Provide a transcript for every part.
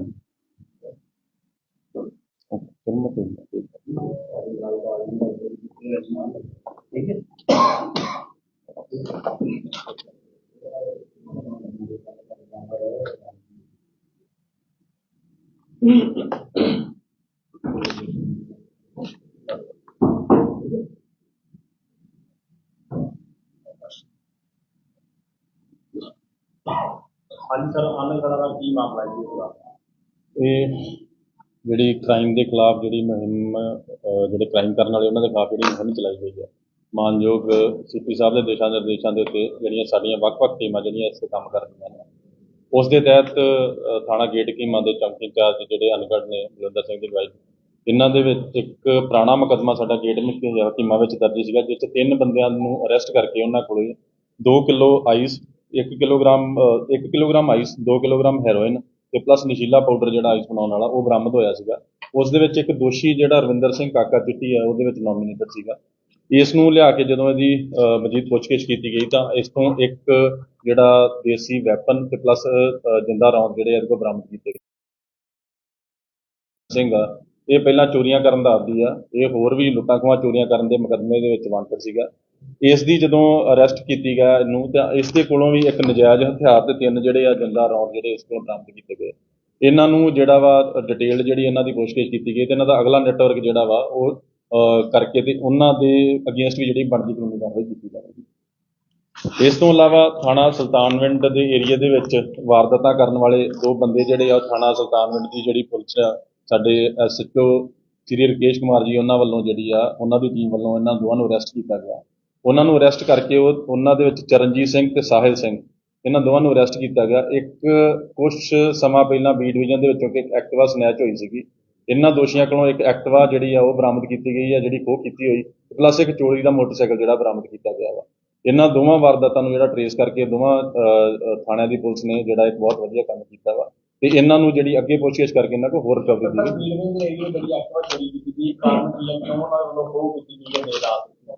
ਹਾਂਜੀ ਓਕੇ, ਚਲੋ ਮੈਂ ਭੇਜਦਾ, ਹਾਂਜੀ ਸਰ ਆਨੰਦ ਦਾ ਕੀ ਮਾਮਲਾ ਹੈ ਜੀ ਉਹਦਾ ਇਹ ਜਿਹੜੀ ਕ੍ਰਾਈਮ ਦੇ ਖਿਲਾਫ ਜਿਹੜੀ ਮੁਹਿੰਮ ਅਹ, ਜਿਹੜੇ ਕ੍ਰਾਈਮ ਕਰਨ ਵਾਲੇ ਉਹਨਾਂ ਦੇ ਖਿਲਾਫ ਜਿਹੜੀ ਮੁਹਿੰਮ ਚਲਾਈ ਗਈ ਹੈ। ਮਾਨਯੋਗ ਸੀਪੀ ਸਾਹਿਬ ਦੇ ਦਿਸ਼ਾ ਨਿਰਦੇਸ਼ਾਂ ਦੇ ਉੱਤੇ ਜਿਹੜੀਆਂ ਸਾਡੀਆਂ ਵੱਖ-ਵੱਖ ਟੀਮਾਂ ਜਿਹੜੀਆਂ ਇਸ ਤੇ ਕੰਮ ਕਰ ਰਹੀਆਂ ਨੇ। ਉਸ ਦੇ ਤਹਿਤ ਅਹ, ਥਾਣਾ ਗੇਟ ਕੀਮਾ ਦੇ ਚੌਂਕੀ ਇੰਚਾਰਜ ਜਿਹੜੇ ਅਨਗੜ ਨੇ ਬਲਵਿੰਦਰ ਸਿੰਘ ਦੀ ਵਾਈਫ ਇਹਨਾਂ ਦੇ ਵਿੱਚ ਇੱਕ ਪੁਰਾਣਾ ਮੁਕੱਦਮਾ ਸਾਡਾ ਗੇਟ ਕੀਮਾ ਵਿੱਚ ਦਰਜ ਸੀਗਾ ਜਿਸ 'ਚ ਤਿੰਨ ਬੰਦਿਆਂ ਨੂੰ ਅਰੈਸਟ ਕਰਕੇ ਉਹਨਾਂ ਕੋਲੇ 2 kilo ice 1 kilogram 1 kilogram ice 2 kilogram heroin ਤੇ ਪਲੱਸ ਨਸ਼ੀਲਾ ਪਾਊਡਰ ਜਿਹੜਾ ਆਈਸ ਬਣਾਉਣ ਵਾਲਾ ਉਹ ਬਰਾਮਦ ਹੋਇਆ ਸੀਗਾ। ਉਸ ਦੇ ਵਿੱਚ ਇੱਕ ਦੋਸ਼ੀ ਜਿਹੜਾ ਰਵਿੰਦਰ ਸਿੰਘ ਕਾਕਾ ਚਿੱਟੀ ਹੈ ਉਹਦੇ ਵਿੱਚ ਨੋਮੀਨੇਟਡ ਸੀਗਾ। ਇਸ ਨੂੰ ਲਿਆ ਕੇ ਜਦੋਂ ਇਹਦੀ ਅਹ, ਮਜ਼ੀਦ ਪੁੱਛਗਿੱਛ ਕੀਤੀ ਗਈ ਤਾਂ ਇਸ ਤੋਂ ਇੱਕ ਜਿਹੜਾ ਦੇਸੀ ਵੈਪਨ ਤੇ ਪਲੱਸ ਜਿੰਦਾ ਰੌਂਦ ਜਿਹੜੇ ਇਹਦੇ ਕੋਲ ਬਰਾਮਦ ਕੀਤੇ ਗਏ। ਸਿੰਘ ਇਹ ਪਹਿਲਾਂ ਚੋਰੀਆਂ ਕਰਨ ਦਾ ਆਦੀ ਆ। ਇਹ ਹੋਰ ਵੀ ਲੁੱਟਾਂ ਖੋਹਾਂ ਚੋਰੀਆਂ ਕਰਨ ਦੇ ਮੁਕੱਦਮੇ ਦੇ ਵਿੱਚ ਵਾਂਟਡ ਸੀਗਾ। ਇਸ ਦੀ ਜਦੋਂ ਅਰੈਸਟ ਕੀਤੀ ਗਿਆ ਇਹਨੂੰ, ਤਾਂ ਇਸ ਦੇ ਕੋਲੋਂ ਵੀ ਇੱਕ ਨਜਾਇਜ਼ ਹਥਿਆਰ ਤੇ ਤਿੰਨ ਜਿਹੜੇ ਆ ਜਿੰਦਾ ਰੌਂਦ ਜਿਹੜੇ ਇਸ ਕੋਲੋਂ ਬਰਾਮਦ ਕੀਤੇ ਗਏ। ਇਹਨਾਂ ਨੂੰ ਜਿਹੜਾ ਵਾ ਡਿਟੇਲ ਜਿਹੜੀ ਇਹਨਾਂ ਦੀ ਪੁੱਛਗਿੱਛ ਕੀਤੀ ਗਈ ਤੇ ਇਹਨਾਂ ਦਾ ਅਗਲਾ ਨੈਟਵਰਕ ਜਿਹੜਾ ਵਾ, ਉਹ ਕਰਕੇ ਤੇ ਉਹਨਾਂ ਦੇ ਅਗੇਂਸਟ ਵੀ ਜਿਹੜੀ ਬਣਦੀ ਕਾਨੂੰਨੀ ਕਾਰਵਾਈ ਕੀਤੀ ਜਾਵੇਗੀ। ਇਸ ਤੋਂ ਇਲਾਵਾ ਥਾਣਾ ਸੁਲਤਾਨਵਿੰਡ ਦੇ ਏਰੀਆ ਦੇ ਵਿੱਚ ਵਾਰਦਾਤਾਂ ਕਰਨ ਵਾਲੇ ਦੋ ਬੰਦੇ ਜਿਹੜੇ ਆ, ਉਹ ਥਾਣਾ ਸੁਲਤਾਨਵਿੰਡ ਦੀ ਜਿਹੜੀ ਪੁਲਿਸ ਆ, ਸਾਡੇ ਐਸਐਚਓ ਸ੍ਰੀ ਰਕੇਸ਼ ਕੁਮਾਰ ਜੀ ਉਹਨਾਂ ਵੱਲੋਂ ਜਿਹੜੀ ਆ, ਉਹਨਾਂ ਦੀ ਟੀਮ ਵੱਲੋਂ ਇਹਨਾਂ ਦੋਵਾਂ ਨੂੰ ਅਰੈਸਟ ਕੀਤਾ ਗਿਆ। ਉਹਨਾਂ ਨੂੰ ਅਰੈਸਟ ਕਰਕੇ ਉਹ ਉਹਨਾਂ ਦੇ ਵਿੱਚ ਚਰਨਜੀਤ ਸਿੰਘ ਤੇ ਸਾਹਿਲ ਸਿੰਘ ਇਹਨਾਂ ਦੋਵਾਂ ਨੂੰ ਅਰੈਸਟ ਕੀਤਾ ਗਿਆ। ਇੱਕ ਕੁਝ ਸਮਾਂ ਪਹਿਲਾਂ ਬੀ ਡਿਵੀਜ਼ਨ ਦੇ ਵਿੱਚੋਂ ਕਿ ਇੱਕ ਐਕਟਿਵਾ ਸਨੈਚ ਹੋਈ ਸੀਗੀ। ਇਹਨਾਂ ਦੋਸ਼ੀਆਂ ਕੋਲੋਂ ਇੱਕ ਐਕਟਿਵਾ ਜਿਹੜੀ ਆ ਉਹ ਬਰਾਮਦ ਕੀਤੀ ਗਈ ਆ ਜਿਹੜੀ ਖੋਹ ਕੀਤੀ ਹੋਈ ਪਲੱਸ ਇੱਕ ਚੋਰੀ ਦਾ ਮੋਟਰਸਾਈਕਲ ਜਿਹੜਾ ਬਰਾਮਦ ਕੀਤਾ ਗਿਆ ਵਾ। ਇਹਨਾਂ ਦੋਵਾਂ ਵਾਰਦਾਤਾਂ ਨੂੰ ਜਿਹੜਾ ਟਰੇਸ ਕਰਕੇ ਦੋਵਾਂ ਅਹ, ਥਾਣਿਆਂ ਦੀ ਪੁਲਿਸ ਨੇ ਜਿਹੜਾ ਇੱਕ ਬਹੁਤ ਵਧੀਆ ਕੰਮ ਕੀਤਾ ਵਾ। ਤੇ ਇਹਨਾਂ ਨੂੰ ਜਿਹੜੀ ਅੱਗੇ ਪੁੱਛਗਿੱਛ ਕਰਕੇ ਇਹਨਾਂ ਕੋਲ ਹੋਰ ਰਿਕਵਰੀ ਦੀ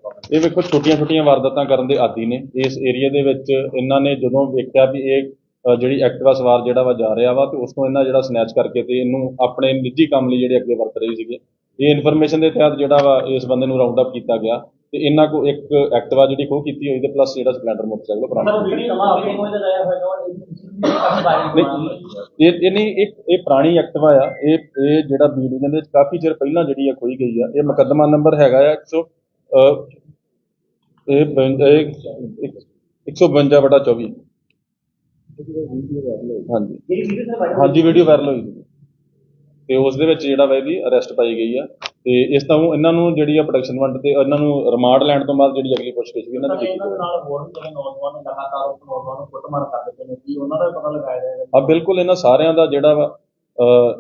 ਕੀਤੀ ਕੀਤੀ ਇਹ ਵੇਖੋ ਛੋਟੀਆਂ ਛੋਟੀਆਂ ਵਾਰਦਾਤਾਂ ਕਰਨ ਦੇ ਆਦੀ ਨੇ। ਇਸ ਏਰੀਆ ਦੇ ਵਿੱਚ ਇਹਨਾਂ ਨੇ ਜਦੋਂ ਵੇਖਿਆ ਵੀ ਇਹ ਅ, ਜਿਹੜੀ ਐਕਟਿਵਾ ਸਵਾਰ ਜਿਹੜਾ ਵਾ ਜਾ ਰਿਹਾ ਵਾ ਤੇ ਉਸ ਤੋਂ ਇਹਨਾਂ ਜਿਹੜਾ ਸਨੈਚ ਕਰਕੇ ਤੇ ਇਹਨੂੰ ਆਪਣੇ ਨਿੱਜੀ ਕੰਮ ਲਈ ਜਿਹੜੇ ਅੱਗੇ ਵਰਤ ਰਹੇ ਸੀਗੇ। ਇਹ ਇਨਫੋਰਮੇਸ਼ਨ ਦੇ ਤਹਿਤ ਜਿਹੜਾ ਵਾ ਇਸ ਬੰਦੇ ਨੂੰ ਰਾਉਂਡ ਅਪ ਕੀਤਾ ਗਿਆ ਤੇ ਇਹਨਾਂ ਕੋ ਇੱਕ ਐਕਟਿਵਾ ਜਿਹੜੀ ਖੋਹ ਕੀਤੀ ਹੋਈ ਤੇ ਪਲੱਸ ਜਿਹੜਾ ਸਪਲੈਂਡਰ ਮੋਟਰਸਾਈਕਲ ਬਰਾਮਦ ਆਪਣੇ ਲਗਾਇਆ ਹੋਏਗਾ ਔਰ ਇਹ ਨਹੀਂ ਇਹ ਇਹ ਨਹੀਂ ਇੱਕ ਇਹ ਪੁਰਾਣੀ ਐਕਟਿਵਾ ਆ। ਇਹ ਇਹ ਜਿਹੜਾ ਬੀ ਡਿਵੀਜ਼ਨ ਦੇ ਵਿੱਚ ਕਾਫੀ ਚਿਰ ਪਹਿਲਾਂ ਜਿਹੜੀ ਆ ਖੋਈ ਗਈ ਆ ਇਹ ਮੁਕੱਦਮਾ ਨੰਬਰ ਹੈਗਾ ਆ। 100 ਅ, ਇਹ ਬੰ- ਇਹ 152 ਬਟਾ 24 ਹਾਂਜੀ। ਹਾਂਜੀ ਵੀਡੀਓ ਵਾਇਰਲ ਹੋਈ ਸੀ। ਤੇ ਉਸ ਦੇ ਵਿੱਚ ਜਿਹੜਾ ਵਾ ਇਹਦੀ ਅਰੈਸਟ ਪਾਈ ਗਈ ਆ। ਤੇ ਇਸ ਤੋਂ ਇਹਨਾਂ ਨੂੰ ਜਿਹੜੀ ਆ ਪ੍ਰੋਡਕਸ਼ਨ ਵੰਡ ਤੇ ਇਹਨਾਂ ਨੂੰ ਰਿਮਾਂਡ ਲੈਣ ਤੋਂ ਬਾਅਦ ਜਿਹੜੀ ਅਗਲੀ ਪੁੱਛਗਿੱਛ ਵੀ ਇਹਨਾਂ ਦੀ ਕੀਤੀ ਦੇ ਨਾਲ ਹੋਰ ਵੀ ਜਿਹੜੇ ਨੌਜਵਾਨ ਨੇ ਲਗਾਤਾਰ ਉਸ ਨੌਜਵਾਨ ਨੂੰ ਕੁੱਟਮਾਰ ਕਰਦੇ ਪਏ ਨੇ ਕੀ ਉਹਨਾਂ ਦਾ ਪਤਾ ਲਗਾਇਆ ਜਾਏਗਾ? ਆ ਬਿਲਕੁਲ ਇਹਨਾਂ ਸਾਰਿਆਂ ਦਾ ਜਿਹੜਾ ਵਾ ਅਹ,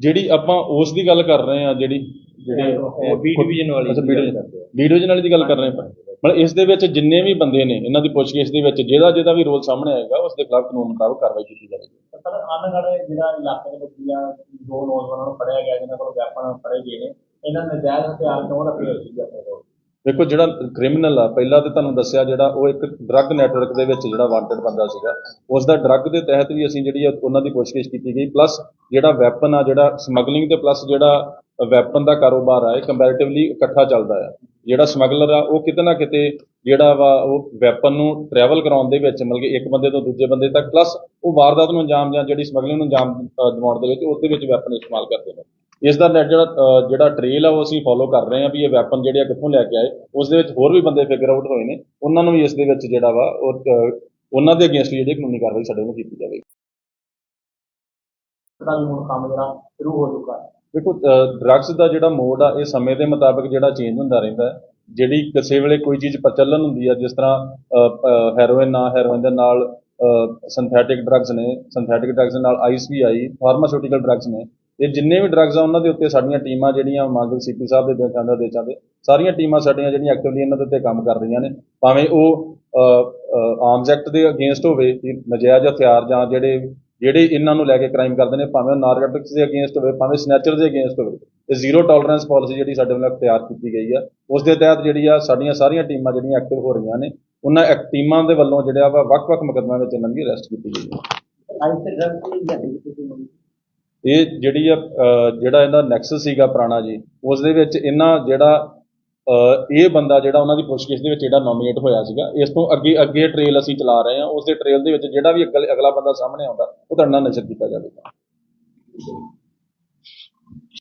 ਜਿਹੜੀ ਆਪਾਂ ਉਸ ਦੀ ਗੱਲ ਕਰ ਰਹੇ ਆ ਜਿਹੜੀ ਜਿਹੜੇ ਬੀ ਡਿਵੀਜ਼ਨ ਵਾਲੀ ਅੱਛਾ ਬੀ ਡਿਵੀਜ਼ਨ ਵਾਲੀ ਦੀ ਗੱਲ ਕਰ ਰਹੇ ਆਪਾਂ ਮਤਲਬ ਇਸ ਦੇ ਵਿੱਚ ਜਿੰਨੇ ਵੀ ਬੰਦੇ ਨੇ ਇਹਨਾਂ ਦੀ ਪੁੱਛਗਿੱਛ ਦੇ ਵਿੱਚ ਜਿਹਦਾ ਜਿਹਦਾ ਵੀ ਰੋਲ ਸਾਹਮਣੇ ਆਏਗਾ ਉਸ ਦੇ ਖਿਲਾਫ ਕਾਨੂੰਨ ਮੁਤਾਬਕ ਕਾਰਵਾਈ ਕੀਤੀ ਜਾਵੇਗੀ। ਸਰ ਆਨਗੜ ਜਿਹੜਾ ਇਲਾਕੇ ਦੇ ਵਿੱਚ ਜਾਂ ਦੋ ਨੌਜਵਾਨਾਂ ਨੂੰ ਫੜਿਆ ਗਿਆ ਜਿਨ੍ਹਾਂ ਕੋਲ ਵੈਪਨ ਫੜੇ ਗਏ ਨੇ ਇਹਨਾਂ ਨੇ ਨਜਾਇਜ਼ ਹਥਿਆਰ ਕਿਉਂ ਰੱਖੇ ਹੋਏ ਸੀ ਆਪਣੇ ਕੋਲ? ਦੇਖੋ ਜਿਹੜਾ ਕ੍ਰਿਮੀਨਲ ਆ ਪਹਿਲਾਂ ਤੇ ਤੁਹਾਨੂੰ ਦੱਸਿਆ ਜਿਹੜਾ ਉਹ ਇੱਕ ਡਰੱਗ ਨੈਟਵਰਕ ਦੇ ਵਿੱਚ ਜਿਹੜਾ ਵਾਂਟਡ ਬੰਦਾ ਸੀਗਾ ਉਸ ਦਾ ਡਰੱਗ ਦੇ ਤਹਿਤ ਵੀ ਅਸੀਂ ਜਿਹੜੀ ਆ ਉਹਨਾਂ ਦੀ ਪੁੱਛਗਿੱਛ ਕੀਤੀ ਗਈ ਪਲੱਸ ਜਿਹੜਾ ਵੈਪਨ ਆ ਜਿਹੜਾ ਸਮਗਲਿੰਗ ਤੇ ਪਲੱਸ ਜਿਹੜਾ ਵੈਪਨ ਦਾ ਕਾਰੋਬਾਰ ਆ, ਇਹ ਕੰਪੈਰੀਟਿਵਲੀ ਇਕੱਠਾ ਚੱਲਦਾ ਆ। ਜਿਹੜਾ ਸਮਗਲਰ ਆ, ਉਹ ਕਿਤੇ ਨਾ ਕਿਤੇ ਜਿਹੜਾ ਵਾ, ਉਹ ਵੈਪਨ ਨੂੰ ਟਰੈਵਲ ਕਰਾਉਣ ਦੇ ਵਿੱਚ, ਮਤਲਬ ਕਿ ਇੱਕ ਬੰਦੇ ਤੋਂ ਦੂਜੇ ਬੰਦੇ ਤੱਕ ਪਲੱਸ ਉਹ ਵਾਰਦਾਤ ਨੂੰ ਅੰਜਾਮ ਜਾਂ ਜਿਹੜੀ ਸਮਗਲਿੰਗ ਨੂੰ ਅੰਜਾਮ ਦਿਵਾਉਣ ਦੇ ਵਿੱਚ, ਉਹਦੇ ਵਿੱਚ ਵੈਪਨ ਇਸਤੇਮਾਲ ਕਰਦੇ ਨੇ। ਇਸ ਦਾ ਜਿਹੜਾ ਜਿਹੜਾ ਟ੍ਰੇਲ ਆ, ਉਹ ਅਸੀਂ ਫੋਲੋ ਕਰ ਰਹੇ ਹਾਂ ਵੀ ਇਹ ਵੈਪਨ ਜਿਹੜੇ ਆ, ਕਿੱਥੋਂ ਲੈ ਕੇ ਆਏ, ਉਸ ਦੇ ਵਿੱਚ ਹੋਰ ਵੀ ਬੰਦੇ ਫਿਗਰ ਆਊਟ ਹੋਏ ਨੇ, ਉਹਨਾਂ ਨੂੰ ਵੀ ਇਸ ਦੇ ਵਿੱਚ ਜਿਹੜਾ ਵਾ, ਉਹ ਉਹਨਾਂ ਦੇ ਅਗੇਂਸਟ ਜਿਹੜੀ ਕਾਨੂੰਨੀ ਕਾਰਵਾਈ ਸਾਡੇ ਨੂੰ ਕੀਤੀ ਜਾਵੇਗੀ। ਦਾ ਵੀ ਹੁਣ ਕੰਮ ਜਿਹੜਾ, ਸ਼ੁਰੂ ਹੋ ਚੁੱਕਾ ਹੈ। ਦੇਖੋ ਡਰੱਗਸ ਦਾ ਜਿਹੜਾ ਮੋਡ ਆ, ਇਹ ਸਮੇਂ ਦੇ ਮੁਤਾਬਕ ਜਿਹੜਾ ਚੇਂਜ ਹੁੰਦਾ ਰਹਿੰਦਾ ਹੈ। ਜਿਹੜੀ ਕਿਸੇ ਵੇਲੇ ਕੋਈ ਚੀਜ਼ ਪ੍ਰਚਲਨ ਹੁੰਦੀ ਆ, ਜਿਸ ਤਰ੍ਹਾਂ ਹੈਰੋਇਨ ਆ ਹੈਰੋਇਨ ਦੇ ਨਾਲ ਸਿੰਥੈਟਿਕ ਡਰੱਗਸ ਨੇ ਸਿੰਥੈਟਿਕ ਡਰੱਗਸ ਦੇ ਨਾਲ ਆਈਸ ਵੀ ਆਈ ਫਾਰਮਾਸਿਊਟੀਕਲ ਡਰੱਗਸ ਨੇ, ਇਹ ਜਿੰਨੇ ਵੀ ਡਰੱਗਸ ਆ, ਉਹਨਾਂ ਦੇ ਉੱਤੇ ਸਾਡੀਆਂ ਟੀਮਾਂ ਜਿਹੜੀਆਂ ਮਾਨਵ ਸੀਪੀ ਸਾਹਿਬ ਦੇ ਦੇਸ਼ਾਂ ਦੇ ਦੇਸ਼ਾਂ ਦੇ ਸਾਰੀਆਂ ਟੀਮਾਂ ਸਾਡੀਆਂ ਜਿਹੜੀਆਂ ਐਕਟਿਵਲੀ ਇਹਨਾਂ ਦੇ ਉੱਤੇ ਕੰਮ ਕਰ ਰਹੀਆਂ ਨੇ। ਭਾਵੇਂ ਉਹ ਆਰਮਸ ਐਕਟ ਦੇ ਅਗੇਂਸਟ ਹੋਵੇ ਨਜਾਇਜ਼ ਹਥਿਆਰ ਜਾਂ ਜਿਹੜੇ ਜਿਹੜੇ ਇਹਨਾਂ ਨੂੰ ਲੈ ਕੇ ਕ੍ਰਾਈਮ ਕਰਦੇ ਨੇ ਭਾਵੇਂ ਨਾਰਕੋਟਿਕਸ ਦੇ ਅਗੇਂਸਟ ਹੋਵੇ ਭਾਵੇਂ ਸਨੈਚਰ ਦੇ ਅਗੇਂਸਟ ਹੋਵੇ ਤੇ ਜ਼ੀਰੋ ਟੋਲਰੈਂਸ ਪਾਲਿਸੀ ਜਿਹੜੀ ਸਾਡੇ ਵੱਲੋਂ ਅਖਤਿਆਰ ਕੀਤੀ ਗਈ ਆ। ਉਸ ਦੇ ਤਹਿਤ ਜਿਹੜੀ ਆ ਸਾਡੀਆਂ ਸਾਰੀਆਂ ਟੀਮਾਂ ਜਿਹੜੀਆਂ ਐਕਟਿਵ ਹੋ ਰਹੀਆਂ ਨੇ ਉਹਨਾਂ ਐਕ- ਟੀਮਾਂ ਦੇ ਵੱਲੋਂ ਜਿਹੜਾ ਵਾ ਵੱਖ-ਵੱਖ ਮੁਕੱਦਮਿਆਂ ਵਿੱਚ ਇਹਨਾਂ ਦੀ ਅਰੈਸਟ ਕੀਤੀ ਗਈ ਹੈ ਇਹ ਜਿਹੜੀ ਆ ਜਿਹੜਾ ਇਹਦਾ ਨੈਕਸਸ ਸੀਗਾ ਪੁਰਾਣਾ ਜੀ ਉਸ ਦੇ ਵਿੱਚ ਇਹਨਾਂ ਜਿਹੜਾ ਇਹ ਬੰਦਾ ਜਿਹੜਾ ਉਹਨਾਂ ਦੀ ਪੁੱਛਗਿੱਛ ਦੇ ਵਿੱਚ ਜਿਹੜਾ ਨੋਮੀਨੇਟ ਹੋਇਆ ਸੀਗਾ, ਇਸ ਤੋਂ ਅੱਗੇ ਅੱਗੇ ਟ੍ਰੇਲ ਅਸੀਂ ਚਲਾ ਰਹੇ ਹਾਂ, ਉਸ ਦੇ ਟ੍ਰੇਲ ਦੇ ਵਿੱਚ ਜਿਹੜਾ ਵੀ ਅਗਲ- ਅਗਲਾ ਬੰਦਾ ਸਾਹਮਣੇ ਆਉਂਦਾ, ਉਹ ਤੁਹਾਡਾ ਨਾਲ ਨਜ਼ਰ ਕੀਤਾ ਜਾਵੇਗਾ।